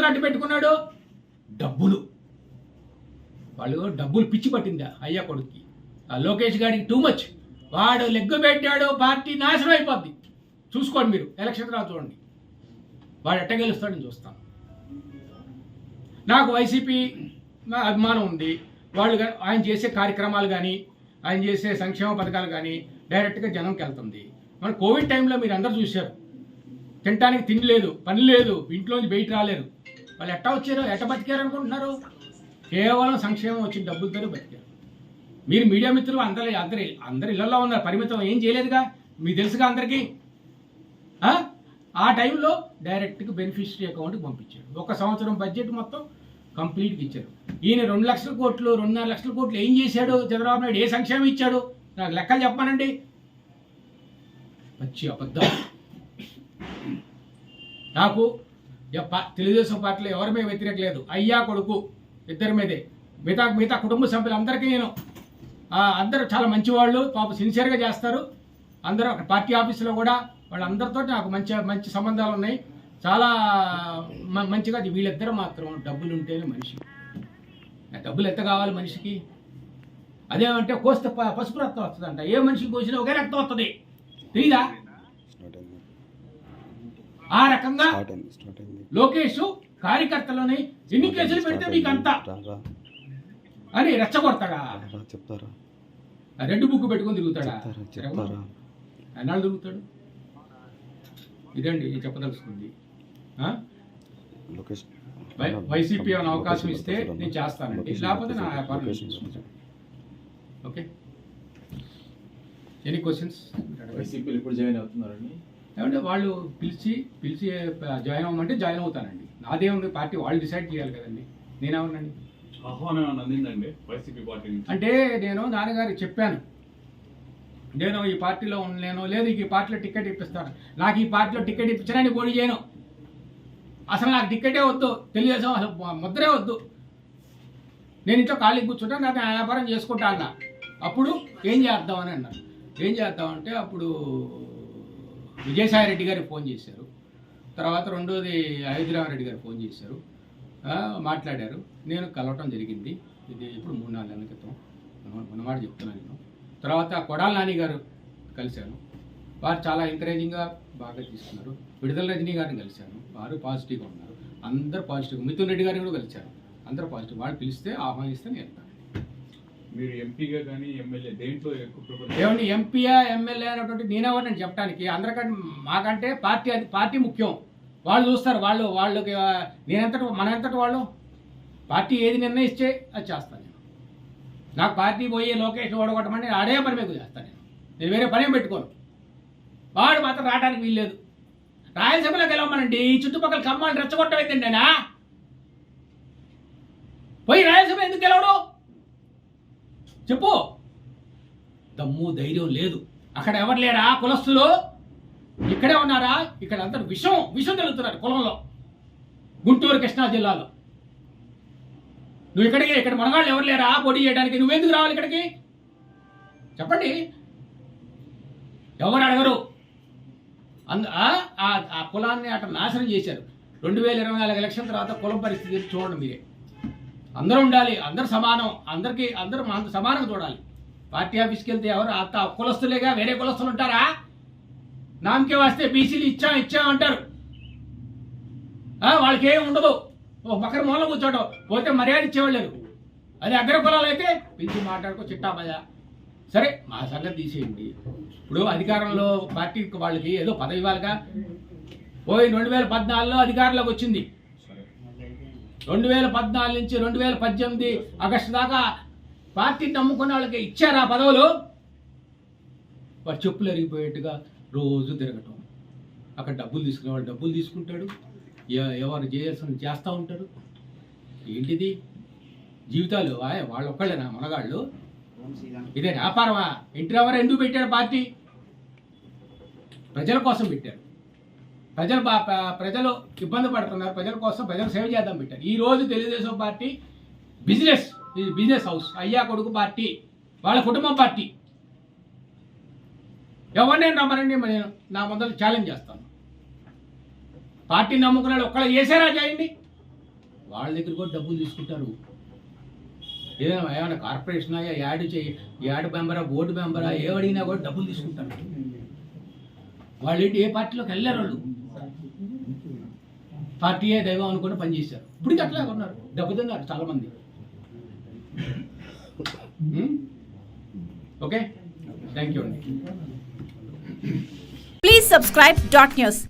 మంత్రులు అడ్డు పెట్టుకున్నాడు? డబ్బులు. వాళ్ళు డబ్బులు పిచ్చి పట్టిందా? అయ్యా కొడుక్కి. ఆ లోకేష్ గారికి టూ మచ్ వాడు లెగ్గు పెట్టాడు పార్టీ నాశనం అయిపోద్ది. చూసుకోండి మీరు ఎలక్షన్ తర్వాత చూడండి. వాడు ఎట్ట గెలుస్తాడని చూస్తాను. నాకు వైసీపీ అభిమానం ఉంది. వాళ్ళు ఆయన చేసే కార్యక్రమాలు కానీ ఆయన చేసే సంక్షేమ పథకాలు కానీ డైరెక్ట్గా జనంకి వెళ్తుంది. మన కోవిడ్ టైంలో మీరు అందరూ చూశారు. తినడానికి తిండి లేదు పని లేదు ఇంట్లోంచి బయట రాలేరు. వాళ్ళు ఎట్టా వచ్చారు ఎట్ట బతికారు అనుకుంటున్నారు? కేవలం సంక్షేమం వచ్చిన డబ్బులతోనే బతికారు. మీరు మీడియా మిత్రులు అందరి అందరి అందరి ఇళ్ళలో ఉన్నారు. పరిమితం ఏం చేయలేదుగా? మీకు తెలుసుగా అందరికీ? ఆ? టైంలో డైరెక్ట్గా బెనిఫిషరీ అకౌంట్కి పంపించాడు ఒక సంవత్సరం బడ్జెట్ మొత్తం కంప్లీట్గా ఇచ్చారు. ఈయన రెండు లక్షల కోట్లు రెండున్నర లక్షల కోట్లు ఏం చేశాడు? చంద్రబాబు నాయుడు ఏ సంక్షేమం ఇచ్చాడు? నాకు లెక్కలు చెప్పానండి పచ్చి అబద్ధం. నాకు తెలుగుదేశం పార్టీలో ఎవరి మీద వ్యతిరేక లేదు. అయ్యా కొడుకు ఇద్దరి మీదే. మిగతా మిగతా కుటుంబ సభ్యులందరికీ నేను అందరూ చాలా మంచివాళ్ళు పాపం సిన్సియర్గా చేస్తారు. అందరూ అక్కడ పార్టీ ఆఫీసులో కూడా వాళ్ళందరితో నాకు మంచి మంచి సంబంధాలు ఉన్నాయి. చాలా మ- మంచిగా అది వీళ్ళిద్దరు మాత్రం డబ్బులు ఉంటేనే మనిషి డబ్బులు ఎంత కావాలి మనిషికి? అదేమంటే కోస్తే ప- పసుపు రక్తం వస్తుందంట. ఏ మనిషికి కోసినా ఒకే రక్తం వస్తుంది. తెలీదా? ఆ రకంగా లోకేష్ కార్యకర్తలని ఎన్ని కేసులు పెడితే మీకు అంత అని రెచ్చగొడతాడా? చెప్తారా? రెడ్ బుక్ పెట్టుకొని తిరుగుతాడా? ఎన్నాళ్ళు తిరుగుతాడు? ఇదండి చెప్పదలుచుకుంది. ఆ? లొకేషన్ వై- వైసీపీ ఏమైనా అవకాశం ఇస్తే నేను చేస్తానండి. లేకపోతే నా వ్యాపారం. ఓకే. ఎనీ క్వశ్చన్స్ వైసీపీలు ఇప్పుడు జాయిన్ అవుతున్నారండి? ఏమంటే వాళ్ళు పిలిచి పిలిచి జాయిన్ అవ్వమంటే జాయిన్ అవుతానండి. నాదేముంది పార్టీ వాళ్ళు డిసైడ్ చేయాలి కదండి. నేనేమన్నాండి ఆహ్వానం ఏమైనా అందిందండి వైసీపీ పార్టీ నుంచి. అంటే నేను నాన్నగారికి చెప్పాను. నేను ఈ పార్టీలో ఉండలేను లేదు ఈ పార్టీలో టికెట్ ఇప్పిస్తాను. నాకు ఈ పార్టీలో టికెట్ ఇప్పించినా నేను పోటీ చేయను. అసలు నాకు టికెటే వద్దు. తెలుగుదేశం అసలు ముద్రే వద్దు. నేను ఇంట్లో ఖాళీ కూర్చుంటా నాకు వ్యాపారం చేసుకుంటా అన్న. అప్పుడు ఏం చేద్దామని అన్నారు. ఏం చేద్దామంటే అప్పుడు విజయసాయి రెడ్డి గారికి ఫోన్ చేశారు. తర్వాత రెండోది అయోధ్యరామరెడ్డి గారు ఫోన్ చేశారు. మాట్లాడారు. నేను కలవటం జరిగింది. ఇది ఇప్పుడు మూడు నాలుగు నెలల క్రితం. ఉన్న- ఉన్నమాట చెప్తున్నాను నేను. తర్వాత కొడాల నాని గారు కలిశాను. వారు చాలా ఎంకరేజింగ్గా బాగా తీసుకున్నారు. విడుదల రజనీ గారిని కలిశాను. వారు పాజిటివ్గా ఉన్నారు. అందరు పాజిటివ్ మిథున్ రెడ్డి గారిని కూడా కలిశాను. అందరూ పాజిటివ్ వాళ్ళు పిలిస్తే ఆహ్వానిస్తే నేను వెళ్తాను. మీరు ఎంపీగా కానీ ఎమ్మెల్యే దేంట్లో ఎక్కువ ఏమండి ఎంపీయా ఎమ్మెల్యే అనేటువంటి నేనెవరిని చెప్పడానికి అందరికంటే మాకంటే పార్టీ అది పార్టీ ముఖ్యం. వాళ్ళు చూస్తారు వాళ్ళు వాళ్ళకి నేనెంతటి మనంతటి వాళ్ళు? పార్టీ ఏది నిర్ణయిస్తే అది చేస్తాను నేను. నాకు పార్టీ పోయే లోకేష్ ఓడగొట్టమని ఆడే అడే పని మీకు చేస్తాను నేను. నేను వేరే పని పెట్టుకోను. వాడు మాత్రం రావడానికి వీల్లేదు. రాయలసీమలో గెలవమనండి ఈ చుట్టుపక్కల కమ్మాలు రెచ్చగొట్టమైందండి ఆయన. పోయి రాయలసీమ ఎందుకు గెలవడు? చెప్పు. దమ్ము ధైర్యం లేదు. అక్కడ ఎవరు లేరా కులస్తులు? ఇక్కడే ఉన్నారా? ఇక్కడ అందరు విషం విషం తెలుగుతున్నారు కులంలో. గుంటూరు కృష్ణా జిల్లాలో. నువ్వు ఇక్కడికి ఇక్కడ మనగాళ్ళు ఎవరు లేరా? పోటీ చేయడానికి నువ్వెందుకు రావాలి ఇక్కడికి? చెప్పండి. ఎవరు అడగరు. అందు ఆ- ఆ కులాన్ని అట నాశనం చేశారు. రెండు వేల ఇరవై నాలుగు ఎలక్షన్ తర్వాత కులం పరిస్థితి చూడండి మీరే. అందరూ ఉండాలి అందరు సమానం అందరికి అందరూ మా సమానంగా చూడాలి. పార్టీ ఆఫీస్కి వెళ్తే ఎవరు? అంత కులస్తులేగా వేరే కులస్తులు ఉంటారా? నామకే వస్తే బీసీలు ఇచ్చాం ఇచ్చాం అంటారు. వాళ్ళకి ఏం ఉండదు. ఓ పక్కన మూల కూర్చోవడం పోతే మర్యాద ఇచ్చేవాళ్ళు లేరు. అగ్ర కులాలు అయితే పిలిచి మాట్లాడుకో చిట్టా సరే మా సంగతి తీసేయండి. ఇప్పుడు అధికారంలో పార్టీ వాళ్ళకి ఏదో పదవి ఇవ్వాలిగా. పోయి రెండు వేల పద్నాలుగులో అధికారంలోకి వచ్చింది. రెండు వేల పద్నాలుగు నుంచి రెండు వేల పద్దెనిమిది ఆగస్టు దాకా పార్టీని నమ్ముకున్న వాళ్ళకి ఇచ్చారా పదవులు? వాడు చెప్పులు ఎరిగిపోయేట్టుగా రోజు తిరగటం. అక్కడ డబ్బులు తీసుకునే వాళ్ళు డబ్బులు తీసుకుంటాడు. ఎవరు చేయాల్సిన చేస్తూ ఉంటాడు. ఏంటిది? జీవితాలు ఆయ్ వాళ్ళు ఒక్కళ్ళేనా మనగాళ్ళు? ఇదే వ్యాపారమా? ఎన్టీ ఎవరు ఎందుకు పెట్టాడు పార్టీ? ప్రజల కోసం పెట్టారు. ప్రజలు ప్రజలు ఇబ్బంది పడుతున్నారు. ప్రజల కోసం ప్రజలు సేవ చేద్దాం పెట్టారు. ఈ రోజు తెలుగుదేశం పార్టీ బిజినెస్ ఇది బిజినెస్ హౌస్ అయ్యా కొడుకు పార్టీ వాళ్ళ కుటుంబం పార్టీ. ఎవరిని రమ్మనండి మరి నేను నా ముందర ఛాలెంజ్ చేస్తాను. పార్టీ నమ్ముకున్నాడు ఒక్కళ్ళు చేసారా చేయండి. వాళ్ళ దగ్గర కూడా డబ్బులు తీసుకుంటారు. ఏదైనా ఏమైనా కార్పొరేషన్ యాడ్ చేయి యాడ్ మెంబరా బోర్డు మెంబరా ఏ అడిగినా కూడా డబ్బులు తీసుకుంటారు. వాళ్ళేంటి ఏ పార్టీలోకి వెళ్ళారు వాళ్ళు. పార్టీయే దైవం అనుకుని పనిచేశారు ఇప్పుడు అట్లా ఉన్నారు. దెబ్బతిన్నారు చాలా మంది ఓకే? థ్యాంక్ యూ అండి. Please subscribe dot news